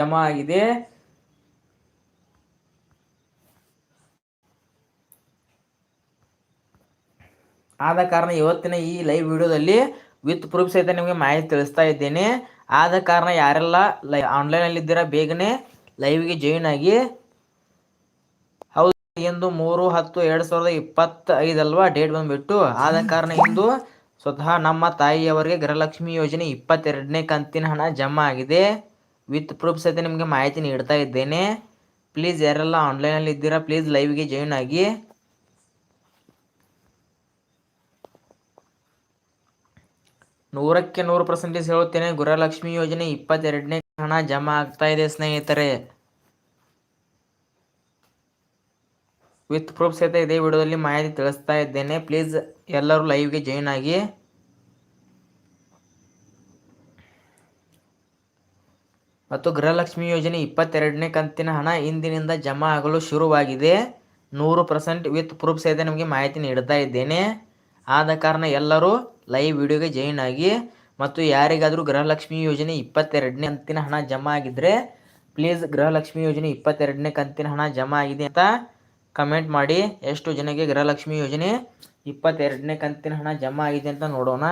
ಜಮಾ ಆಗಿದೆ. ಆದ ಕಾರಣ ಇವತ್ತಿನ ಈ ಲೈವ್ ವಿಡಿಯೋದಲ್ಲಿ ವಿತ್ ಪ್ರೂಫ್ ಸಹಿತ ನಿಮಗೆ ಮಾಹಿತಿ ತಿಳಿಸ್ತಾ ಇದ್ದೇನೆ. ಆದ ಕಾರಣ ಯಾರೆಲ್ಲ ಲೈ ಆನ್ಲೈನಲ್ಲಿದ್ದೀರಾ ಬೇಗನೆ ಲೈವ್ಗೆ ಜಾಯಿನ್ ಆಗಿ. ಹೌದು, ಇಂದು ಮೂರು, ಹತ್ತು, ಎರಡು ಸಾವಿರದ ಇಪ್ಪತ್ತೈದಲ್ವಾ ಡೇಟ್ ಬಂದುಬಿಟ್ಟು. ಆದ ಕಾರಣ ಇಂದು ಸ್ವತಃ ನಮ್ಮ ತಾಯಿಯವರಿಗೆ ಗೃಹಲಕ್ಷ್ಮಿ ಯೋಜನೆ ಇಪ್ಪತ್ತೆರಡನೇ ಕಂತಿನ ಹಣ ಜಮಾ ಆಗಿದೆ. ವಿತ್ ಪ್ರೂಫ್ ಸಹಿತ ನಿಮಗೆ ಮಾಹಿತಿ ನೀಡ್ತಾ ಇದ್ದೇನೆ. ಪ್ಲೀಸ್ ಯಾರೆಲ್ಲ ಆನ್ಲೈನಲ್ಲಿ ಇದ್ದೀರಾ ಪ್ಲೀಸ್ ಲೈವ್ಗೆ ಜಾಯಿನ್ ಆಗಿ. ನೂರಕ್ಕೆ ನೂರು ಪರ್ಸೆಂಟೇಜ್ ಹೇಳುತ್ತೇನೆ. ಗೃಹಲಕ್ಷ್ಮಿ ಯೋಜನೆ ಇಪ್ಪತ್ತೆರಡನೇ ಹಣ ಜಮಾ ಆಗ್ತಾ ಇದೆ ಸ್ನೇಹಿತರೆ. ವಿತ್ ಪ್ರೂಫ್ ಸಹಿತ ಇದೇ ವಿಡಿಯೋದಲ್ಲಿ ಮಾಹಿತಿ ತಿಳಿಸ್ತಾ ಇದ್ದೇನೆ. ಪ್ಲೀಸ್ ಎಲ್ಲರೂ ಲೈವ್ಗೆ ಜಾಯಿನ್ ಆಗಿ. ಮತ್ತು ಗೃಹಲಕ್ಷ್ಮಿ ಯೋಜನೆ ಇಪ್ಪತ್ತೆರಡನೇ ಕಂತಿನ ಹಣ ಇಂದಿನಿಂದ ಜಮಾ ಆಗಲು ಶುರುವಾಗಿದೆ. ನೂರು ಪರ್ಸೆಂಟ್ ವಿತ್ ಪ್ರೂಫ್ ಸಹಿತ ನಿಮಗೆ ಮಾಹಿತಿ ನೀಡ್ತಾ ಇದ್ದೇನೆ. ಆದ ಕಾರಣ ಎಲ್ಲರೂ ಲೈವ್ ವಿಡಿಯೋಗೆ ಜಾಯಿನ್ ಆಗಿ ಮತ್ತು ಯಾರಿಗಾದರೂ ಗೃಹಲಕ್ಷ್ಮಿ ಯೋಜನೆ ಇಪ್ಪತ್ತೆರಡನೇ ಕಂತಿನ ಹಣ ಜಮಾ ಆಗಿದ್ದರೆ ಪ್ಲೀಸ್ ಗೃಹಲಕ್ಷ್ಮಿ ಯೋಜನೆ ಇಪ್ಪತ್ತೆರಡನೇ ಕಂತಿನ ಹಣ ಜಮಾ ಆಗಿದೆ ಅಂತ ಕಮೆಂಟ್ ಮಾಡಿ. ಎಷ್ಟು ಜನಕ್ಕೆ ಗೃಹಲಕ್ಷ್ಮಿ ಯೋಜನೆ ಇಪ್ಪತ್ತೆರಡನೇ ಕಂತಿನ ಹಣ ಜಮಾ ಆಗಿದೆ ಅಂತ ನೋಡೋಣ.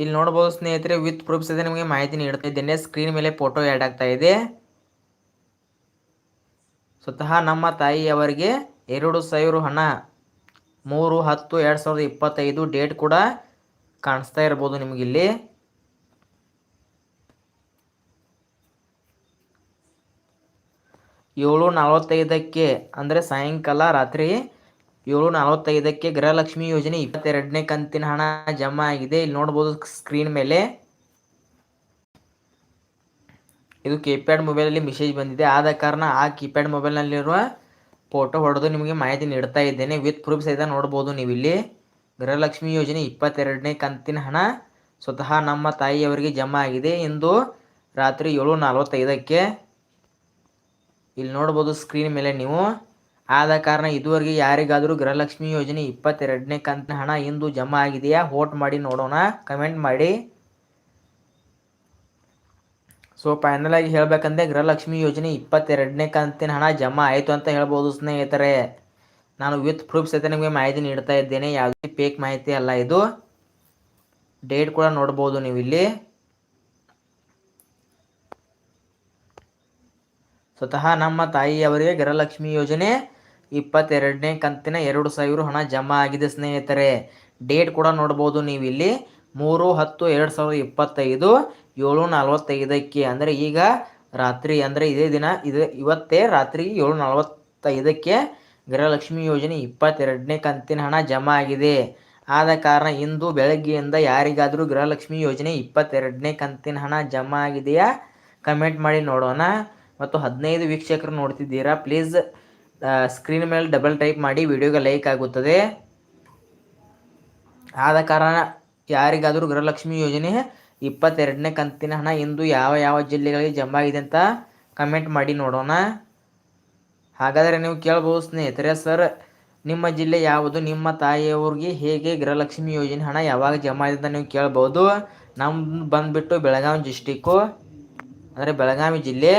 ಇಲ್ಲಿ ನೋಡಬಹುದು ಸ್ನೇಹಿತರೆ ವಿತ್ ಪ್ರೂಫ್ಸ್ ಇದೆ ನಿಮಗೆ ಮಾಹಿತಿ ನೀಡ್ತಾ ಇದ್ದೇನೆ. ಸ್ಕ್ರೀನ್ ಮೇಲೆ ಫೋಟೋ ಆ್ಯಡ್ ಆಗ್ತಾ ಇದೆ. ಸ್ವತಃ ನಮ್ಮ ತಾಯಿಯವರಿಗೆ ಎರಡು ಸಾವಿರ ಹಣ, ಮೂರು, ಹತ್ತು, ಎರಡು ಸಾವಿರದ ಇಪ್ಪತ್ತೈದು ಡೇಟ್ ಕೂಡ ಕಾಣಿಸ್ತಾ ಇರ್ಬೋದು ನಿಮಗಿಲ್ಲಿ ಏಳು ನಲವತ್ತೈದಕ್ಕೆ, ಅಂದರೆ ಸಾಯಂಕಾಲ ರಾತ್ರಿ ಏಳು ನಲವತ್ತೈದಕ್ಕೆ ಗೃಹಲಕ್ಷ್ಮಿ ಯೋಜನೆ ಇಪ್ಪತ್ತೆರಡನೇ ಕಂತಿನ ಹಣ ಜಮಾ ಆಗಿದೆ. ಇಲ್ಲಿ ನೋಡ್ಬೋದು ಸ್ಕ್ರೀನ್ ಮೇಲೆ. ಇದು ಕೀಪ್ಯಾಡ್ ಮೊಬೈಲಲ್ಲಿ ಮೆಸೇಜ್ ಬಂದಿದೆ. ಆದ ಕಾರಣ ಆ ಕೀಪ್ಯಾಡ್ ಮೊಬೈಲ್ನಲ್ಲಿರುವ ಫೋಟೋ ಹೊಡೆದು ನಿಮಗೆ ಮಾಹಿತಿ ನೀಡ್ತಾ ಇದ್ದೇನೆ. ವಿತ್ ಪ್ರೂಫ್ ಸಹಿತ ನೋಡ್ಬೋದು ನೀವು ಇಲ್ಲಿ ಗೃಹಲಕ್ಷ್ಮಿ ಯೋಜನೆ ಇಪ್ಪತ್ತೆರಡನೇ ಕಂತಿನ ಹಣ ಸ್ವತಃ ನಮ್ಮ ತಾಯಿಯವರಿಗೆ ಜಮಾ ಆಗಿದೆ ಇಂದು ರಾತ್ರಿ ಏಳು ನಲವತ್ತೈದಕ್ಕೆ. ಇಲ್ಲಿ ನೋಡ್ಬೋದು ಸ್ಕ್ರೀನ್ ಮೇಲೆ ನೀವು. ಆದ ಕಾರಣ ಇದುವರೆಗೆ ಯಾರಿಗಾದರೂ ಗೃಹಲಕ್ಷ್ಮಿ ಯೋಜನೆ ಇಪ್ಪತ್ತೆರಡನೇ ಕಂತಿನ ಹಣ ಇಂದು ಜಮಾ ಆಗಿದೆಯಾ? ವೋಟ್ ಮಾಡಿ ನೋಡೋಣ. ಕಮೆಂಟ್ ಮಾಡಿ. ಸೊ ಫೈನಲ್ ಆಗಿ ಹೇಳಬೇಕಂದ್ರೆ ಗೃಹಲಕ್ಷ್ಮಿ ಯೋಜನೆ ಇಪ್ಪತ್ತೆರಡನೇ ಕಂತಿನ ಹಣ ಜಮಾ ಆಯಿತು ಅಂತ ಹೇಳ್ಬೋದು ಸ್ನೇಹಿತರೆ. ನಾನು ವಿತ್ ಪ್ರೂಫ್ ಸಹಿತ ನಿಮಗೆ ಮಾಹಿತಿ ನೀಡ್ತಾ ಇದ್ದೇನೆ. ಯಾವುದೇ ಫೇಕ್ ಮಾಹಿತಿ ಅಲ್ಲ ಇದು. ಡೇಟ್ ಕೂಡ ನೋಡ್ಬೋದು ನೀವು ಇಲ್ಲಿ ಸ್ವತಃ ನಮ್ಮ ತಾಯಿಯವರಿಗೆ ಗೃಹಲಕ್ಷ್ಮಿ ಯೋಜನೆ ಇಪ್ಪತ್ತೆರಡನೇ ಕಂತಿನ ಎರಡು ಸಾವಿರ ಹಣ ಜಮಾ ಆಗಿದೆ ಸ್ನೇಹಿತರೆ. ಡೇಟ್ ಕೂಡ ನೋಡ್ಬೋದು ನೀವು ಇಲ್ಲಿ ಮೂರು, ಹತ್ತು, ಎರಡು ಸಾವಿರದ ಇಪ್ಪತ್ತೈದು, ಏಳು ನಲವತ್ತೈದಕ್ಕೆ ಅಂದರೆ ಈಗ ರಾತ್ರಿ, ಅಂದರೆ ಇದೇ ದಿನ, ಇದು ಇವತ್ತೇ ರಾತ್ರಿ ಏಳು, ನಲವತ್ತೈದಕ್ಕೆ ಗೃಹಲಕ್ಷ್ಮಿ ಯೋಜನೆ ಇಪ್ಪತ್ತೆರಡನೇ ಕಂತಿನ ಹಣ ಜಮಾ ಆಗಿದೆ. ಆದ ಕಾರಣ ಇಂದು ಬೆಳಗ್ಗೆಯಿಂದ ಯಾರಿಗಾದರೂ ಗೃಹಲಕ್ಷ್ಮಿ ಯೋಜನೆ ಇಪ್ಪತ್ತೆರಡನೇ ಕಂತಿನ ಹಣ ಜಮಾ ಆಗಿದೆಯಾ? ಕಮೆಂಟ್ ಮಾಡಿ ನೋಡೋಣ. ಮತ್ತು ಹದಿನೈದು ವೀಕ್ಷಕರು ನೋಡ್ತಿದ್ದೀರಾ, ಪ್ಲೀಸ್ ಸ್ಕ್ರೀನ್ ಮೇಲೆ ಡಬಲ್ ಟೈಪ್ ಮಾಡಿ ವಿಡಿಯೋಗೆ ಲೈಕ್ ಆಗುತ್ತದೆ. ಆದ ಕಾರಣ ಯಾರಿಗಾದರೂ ಗೃಹಲಕ್ಷ್ಮಿ ಯೋಜನೆ ಇಪ್ಪತ್ತೆರಡನೇ ಕಂತಿನ ಹಣ ಇಂದು ಯಾವ ಯಾವ ಜಿಲ್ಲೆಗಳಿಗೆ ಜಮಾ ಆಗಿದೆ ಅಂತ ಕಮೆಂಟ್ ಮಾಡಿ ನೋಡೋಣ. ಹಾಗಾದರೆ ನೀವು ಕೇಳ್ಬೋದು ಸ್ನೇಹಿತರೆ, ಸರ್, ನಿಮ್ಮ ಜಿಲ್ಲೆ ಯಾವುದು? ನಿಮ್ಮ ತಾಯಿಯವ್ರಿಗೆ ಹೇಗೆ ಗೃಹಲಕ್ಷ್ಮಿ ಯೋಜನೆ ಹಣ ಯಾವಾಗ ಜಮಾ ಆಗಿದೆ ಅಂತ ನೀವು ಕೇಳ್ಬೋದು. ನಮ್ಮ ಬಂದುಬಿಟ್ಟು ಬೆಳಗಾವಿ ಡಿಸ್ಟಿಕ್ಕು ಅಂದರೆ ಬೆಳಗಾವಿ ಜಿಲ್ಲೆ.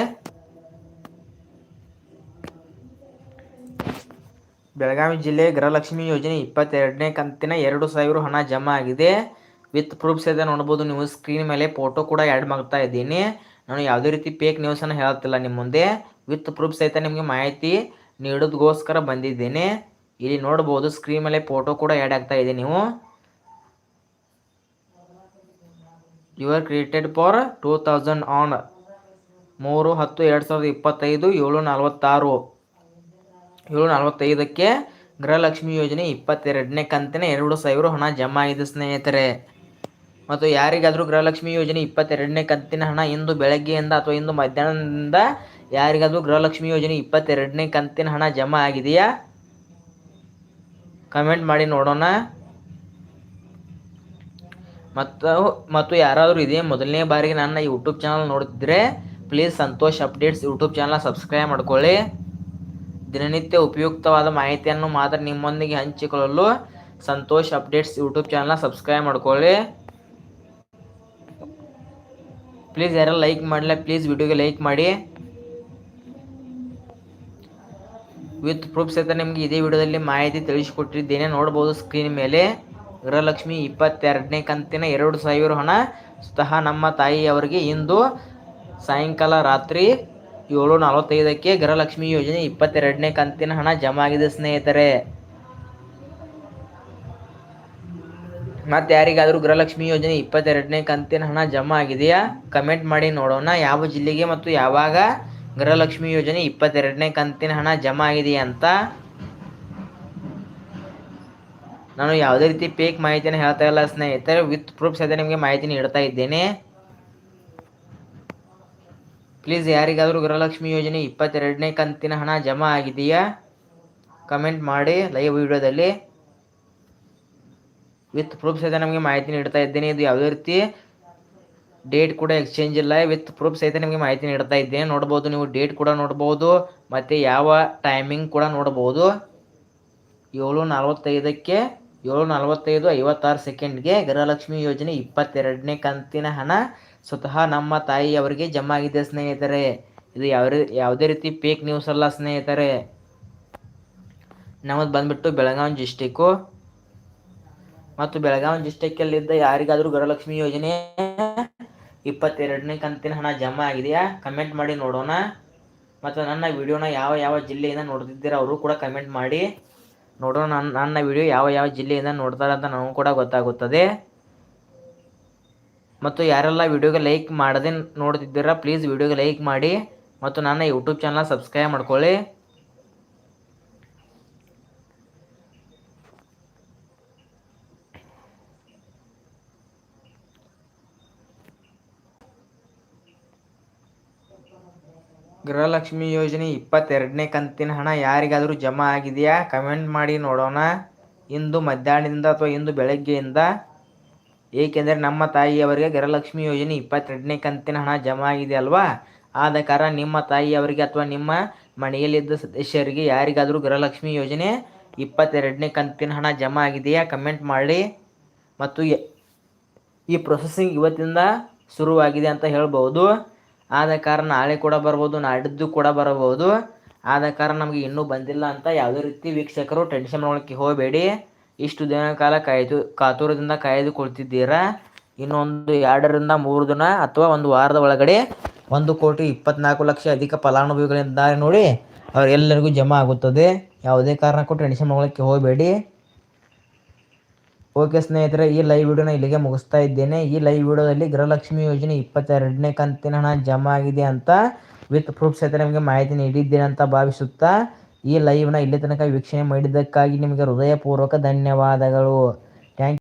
ಬೆಳಗಾವಿ ಜಿಲ್ಲೆ ಗೃಹಲಕ್ಷ್ಮಿ ಯೋಜನೆ ಇಪ್ಪತ್ತೆರಡನೇ ಕಂತಿನ ಎರಡು ಸಾವಿರ ಹಣ ಜಮಾ ಆಗಿದೆ. ವಿತ್ ಪ್ರೂಫ್ ಇದೆ ನೋಡ್ಬೋದು ನೀವು ಸ್ಕ್ರೀನ್ ಮೇಲೆ ಫೋಟೋ ಕೂಡ ಆ್ಯಡ್ ಮಾಡ್ತಾ ಇದ್ದೀನಿ. ನಾನು ಯಾವುದೇ ರೀತಿ ಫೇಕ್ ನ್ಯೂಸನ್ನು ಹೇಳ್ತಿಲ್ಲ ನಿಮ್ಮ ಮುಂದೆ. ವಿತ್ ಪ್ರೂಫ್ ಸಹಿತ ನಿಮಗೆ ಮಾಹಿತಿ ನೀಡೋದಕ್ಕೋಸ್ಕರ ಬಂದಿದ್ದೇನೆ. ಇಲ್ಲಿ ನೋಡ್ಬೋದು ಸ್ಕ್ರೀನ್ ಮೇಲೆ ಫೋಟೋ ಕೂಡ ಆ್ಯಡ್ ಆಗ್ತಾ ಇದೆ ನೀವು. You are created for two thousand on ಮೂರು ಹತ್ತು ಎರಡು ಸಾವಿರದ ಇಪ್ಪತ್ತೈದು ಏಳು ನಲವತ್ತಾರು. ಏಳು ನಲವತ್ತೈದಕ್ಕೆ ಗೃಹಲಕ್ಷ್ಮಿ ಯೋಜನೆ ಇಪ್ಪತ್ತೆರಡನೇ ಕಂತಿನ ಎರಡು ಸಾವಿರ ಹಣ ಜಮಾ ಆಗಿದೆ ಸ್ನೇಹಿತರೆ. ಮತ್ತು ಯಾರಿಗಾದರೂ ಗೃಹಲಕ್ಷ್ಮಿ ಯೋಜನೆ ಇಪ್ಪತ್ತೆರಡನೇ ಕಂತಿನ ಹಣ ಇಂದು ಬೆಳಗ್ಗೆಯಿಂದ ಅಥವಾ ಇಂದು ಮಧ್ಯಾಹ್ನದಿಂದ ಯಾರಿಗಾದರೂ ಗೃಹಲಕ್ಷ್ಮಿ ಯೋಜನೆ ಇಪ್ಪತ್ತೆರಡನೇ ಕಂತಿನ ಹಣ ಜಮಾ ಆಗಿದೆಯಾ? ಕಮೆಂಟ್ ಮಾಡಿ ನೋಡೋಣ. ಮತ್ತು ಮತ್ತು ಯಾರಾದರೂ ಇದೇ ಮೊದಲನೇ ಬಾರಿಗೆ ನನ್ನ ಯೂಟ್ಯೂಬ್ ಚಾನಲ್ ನೋಡ್ತಿದ್ರೆ please Santosh updates YouTube channel subscribe ಮಾಡ್ಕೊಳ್ಳಿ. ದಿನನಿತ್ಯ ಉಪಯುಕ್ತವಾದ ಮಾಹಿತಿಯನ್ನು ಮಾತ್ರ ನಿಮ್ಮೊಂದಿಗೆ ಹಂಚಿಕೊಳ್ಳಲು ಸಂತೋಷ್ ಅಪ್ಡೇಟ್ಸ್ ಯೂಟ್ಯೂಬ್ ಚಾನಲ್ನ ಸಬ್ಸ್ಕ್ರೈಬ್ ಮಾಡ್ಕೊಳ್ಳಿ. ಪ್ಲೀಸ್ ಯಾರೆಲ್ಲ ಲೈಕ್ ಮಾಡಲ್ಲ ಪ್ಲೀಸ್ ವಿಡಿಯೋಗೆ ಲೈಕ್ ಮಾಡಿ. ವಿತ್ ಪ್ರೂಫ್ ಸಹಿತ ನಿಮಗೆ ಇದೇ ವಿಡಿಯೋದಲ್ಲಿ ಮಾಹಿತಿ ತಿಳಿಸಿಕೊಟ್ಟಿದ್ದೇನೆ. ನೋಡ್ಬೋದು ಸ್ಕ್ರೀನ್ ಮೇಲೆ. ಗೃಹಲಕ್ಷ್ಮಿ ಇಪ್ಪತ್ತೆರಡನೇ ಕಂತಿನ ಎರಡು ಸಾವಿರ ಹಣ ಸ್ವತಃ ನಮ್ಮ ತಾಯಿಯವರಿಗೆ ಇಂದು ಸಾಯಂಕಾಲ ರಾತ್ರಿ ಏಳು ನಲವತ್ತೈದಕ್ಕೆ ಗೃಹಲಕ್ಷ್ಮಿ ಯೋಜನೆ ಇಪ್ಪತ್ತೆರಡನೇ ಕಂತಿನ ಹಣ ಜಮಾ ಆಗಿದೆ ಸ್ನೇಹಿತರೆ. ಮತ್ತೆ ಯಾರಿಗಾದರೂ ಗೃಹಲಕ್ಷ್ಮಿ ಯೋಜನೆ ಇಪ್ಪತ್ತೆರಡನೇ ಕಂತಿನ ಹಣ ಜಮಾ ಆಗಿದೆಯಾ? ಕಮೆಂಟ್ ಮಾಡಿ ನೋಡೋಣ. ಯಾವ ಜಿಲ್ಲೆಗೆ ಮತ್ತು ಯಾವಾಗ ಗೃಹಲಕ್ಷ್ಮಿ ಯೋಜನೆ ಇಪ್ಪತ್ತೆರಡನೇ ಕಂತಿನ ಹಣ ಜಮಾ ಆಗಿದೆಯಾ ಅಂತ. ನಾನು ಯಾವುದೇ ರೀತಿ ಪೇಕ್ ಮಾಹಿತಿಯನ್ನು ಹೇಳ್ತಾ ಇಲ್ಲ ಸ್ನೇಹಿತರೆ. ವಿತ್ ಪ್ರೂಫ್ ಸಹಿತ ನಿಮಗೆ ಮಾಹಿತಿ ನೀಡ್ತಾ ಇದ್ದೇನೆ. ಪ್ಲೀಸ್ ಯಾರಿಗಾದರೂ ಗೃಹಲಕ್ಷ್ಮಿ ಯೋಜನೆ ಇಪ್ಪತ್ತೆರಡನೇ ಕಂತಿನ ಹಣ ಜಮಾ ಆಗಿದೆಯಾ? ಕಮೆಂಟ್ ಮಾಡಿ ಲೈವ್ ವಿಡಿಯೋದಲ್ಲಿ. ವಿತ್ ಪ್ರೂಫ್ ಸಹಿತ ನಮಗೆ ಮಾಹಿತಿ ನೀಡ್ತಾ ಇದ್ದೇನೆ. ಇದು ಯಾವುದೇ ರೀತಿ ಡೇಟ್ ಕೂಡ ಎಕ್ಸ್ಚೇಂಜ್ ಇಲ್ಲ. ವಿತ್ ಪ್ರೂಫ್ ಸಹಿತ ನಿಮಗೆ ಮಾಹಿತಿ ನೀಡ್ತಾ ಇದ್ದೇನೆ. ನೋಡ್ಬೋದು ನೀವು ಡೇಟ್ ಕೂಡ ನೋಡ್ಬೋದು. ಮತ್ತು ಯಾವ ಟೈಮಿಂಗ್ ಕೂಡ ನೋಡ್ಬೋದು. ಏಳು ನಲವತ್ತೈದಕ್ಕೆ ಏಳು ನಲವತ್ತೈದು ಐವತ್ತಾರು ಸೆಕೆಂಡ್ಗೆ ಗೃಹಲಕ್ಷ್ಮಿ ಯೋಜನೆ ಇಪ್ಪತ್ತೆರಡನೇ ಕಂತಿನ ಹಣ ಸ್ವತಃ ನಮ್ಮ ತಾಯಿಯವರಿಗೆ ಜಮಾ ಆಗಿದೆ, ಸ್ನೇಹಿತರೆ. ಇದು ಯಾವ ಯಾವುದೇ ರೀತಿ ಫೇಕ್ ನ್ಯೂಸ್ ಅಲ್ಲ, ಸ್ನೇಹಿತರೆ. ನಮ್ಮದು ಬಂದ್ಬಿಟ್ಟು ಬೆಳಗಾವಿ ಡಿಸ್ಟಿಕ್ಕು. ಮತ್ತು ಬೆಳಗಾವಿ ಡಿಸ್ಟಿಕ್ಕಲ್ಲಿದ್ದ ಯಾರಿಗಾದರೂ ಗೃಹಲಕ್ಷ್ಮಿ ಯೋಜನೆ ಇಪ್ಪತ್ತೆರಡನೇ ಕಂತಿನ ಹಣ ಜಮಾ ಆಗಿದೆಯಾ? ಕಮೆಂಟ್ ಮಾಡಿ ನೋಡೋಣ. ಮತ್ತು ನನ್ನ ವಿಡಿಯೋನ ಯಾವ ಯಾವ ಜಿಲ್ಲೆಯಿಂದ ನೋಡ್ತಿದ್ದೀರ ಅವರು ಕೂಡ ಕಮೆಂಟ್ ಮಾಡಿ. ನೋಡೋಣ ನನ್ನ ನನ್ನ ವಿಡಿಯೋ ಯಾವ ಯಾವ ಜಿಲ್ಲೆಯಿಂದ ನೋಡ್ತಾರೆ ಅಂತ ನನಗೂ ಕೂಡ ಗೊತ್ತಾಗುತ್ತದೆ. ಮತ್ತು ಯಾರೆಲ್ಲ ವಿಡಿಯೋಗೆ ಲೈಕ್ ಮಾಡದೆ ನೋಡ್ತಿದ್ದೀರಾ ಪ್ಲೀಸ್ ವಿಡಿಯೋಗೆ ಲೈಕ್ ಮಾಡಿ ಮತ್ತು ನನ್ನ ಯೂಟ್ಯೂಬ್ ಚಾನಲ್ ಸಬ್ಸ್ಕ್ರೈಬ್ ಮಾಡ್ಕೊಳ್ಳಿ. ಗೃಹಲಕ್ಷ್ಮಿ ಯೋಜನೆ ಇಪ್ಪತ್ತೆರಡನೇ ಕಂತಿನ ಹಣ ಯಾರಿಗಾದರೂ ಜಮಾ ಆಗಿದೆಯಾ? ಕಮೆಂಟ್ ಮಾಡಿ ನೋಡೋಣ. ಇಂದು ಮಧ್ಯಾಹ್ನದಿಂದ ಅಥವಾ ಇಂದು ಬೆಳಗ್ಗೆಯಿಂದ ಏಕೆಂದರೆ ನಮ್ಮ ತಾಯಿಯವರಿಗೆ ಗೃಹಲಕ್ಷ್ಮಿ ಯೋಜನೆ ಇಪ್ಪತ್ತೆರಡನೇ ಕಂತಿನ ಹಣ ಜಮಾ ಆಗಿದೆ ಅಲ್ವಾ? ಆದ ಕಾರಣ ನಿಮ್ಮ ತಾಯಿಯವರಿಗೆ ಅಥವಾ ನಿಮ್ಮ ಮನೆಯಲ್ಲಿದ್ದ ಸದಸ್ಯರಿಗೆ ಯಾರಿಗಾದರೂ ಗೃಹಲಕ್ಷ್ಮಿ ಯೋಜನೆ ಇಪ್ಪತ್ತೆರಡನೇ ಕಂತಿನ ಹಣ ಜಮಾ ಆಗಿದೆಯಾ? ಕಮೆಂಟ್ ಮಾಡಿ. ಮತ್ತು ಈ ಪ್ರೊಸೆಸಿಂಗ್ ಇವತ್ತಿಂದ ಶುರುವಾಗಿದೆ ಅಂತ ಹೇಳ್ಬೋದು. ಆದ ಕಾರಣ ನಾಳೆ ಕೂಡ ಬರ್ಬೋದು, ನಾಡಿದ್ದು ಕೂಡ ಬರಬಹುದು. ಆದ ಕಾರಣ ನಮಗೆ ಇನ್ನೂ ಬಂದಿಲ್ಲ ಅಂತ ಯಾವುದೇ ರೀತಿ ವೀಕ್ಷಕರು ಟೆನ್ಷನ್ ಮಾಡೋಕ್ಕೆ ಹೋಗಬೇಡಿ. ಇಷ್ಟು ದಿನ ಕಾಲ ಕಾಯ್ದು, ಕಾತುರದಿಂದ ಕಾಯ್ದುಕೊಳ್ತಿದ್ದೀರಾ ಇನ್ನೊಂದು ಎರಡರಿಂದ ಮೂರು ದಿನ ಅಥವಾ ಒಂದು ವಾರದ ಒಳಗಡೆ ಒಂದು ಕೋಟಿ ಇಪ್ಪತ್ನಾಲ್ಕು ಲಕ್ಷ ಅಧಿಕ ಫಲಾನುಭವಿಗಳಿದ್ದಾರೆ ನೋಡಿ ಅವರೆಲ್ಲರಿಗೂ ಜಮಾ ಆಗುತ್ತದೆ. ಯಾವುದೇ ಕಾರಣಕ್ಕೂ ಟೆನ್ಷನ್ ಮಾಡೋಕ್ಕೆ ಹೋಗಬೇಡಿ. ಓಕೆ ಸ್ನೇಹಿತರೆ, ಈ ಲೈವ್ ವಿಡಿಯೋನ ಇಲ್ಲಿಗೆ ಮುಗಿಸ್ತಾ ಇದ್ದೇನೆ. ಈ ಲೈವ್ ವಿಡಿಯೋದಲ್ಲಿ ಗೃಹಲಕ್ಷ್ಮಿ ಯೋಜನೆ ಇಪ್ಪತ್ತೆರಡನೇ ಕಂತಿನ ಹಣ ಜಮಾ ಆಗಿದೆ ಅಂತ ವಿತ್ ಪ್ರೂಫ್ ಸಹಿತ ನಿಮಗೆ ಮಾಹಿತಿ ನೀಡಿದ್ದೇನೆ ಅಂತ ಭಾವಿಸುತ್ತಾ ಈ ಲೈವ್ನ ಇಲ್ಲಿ ತನಕ ವೀಕ್ಷಣೆ ಮಾಡಿದ್ದಕ್ಕಾಗಿ ನಿಮಗೆ ಹೃದಯಪೂರ್ವಕ ಧನ್ಯವಾದಗಳು.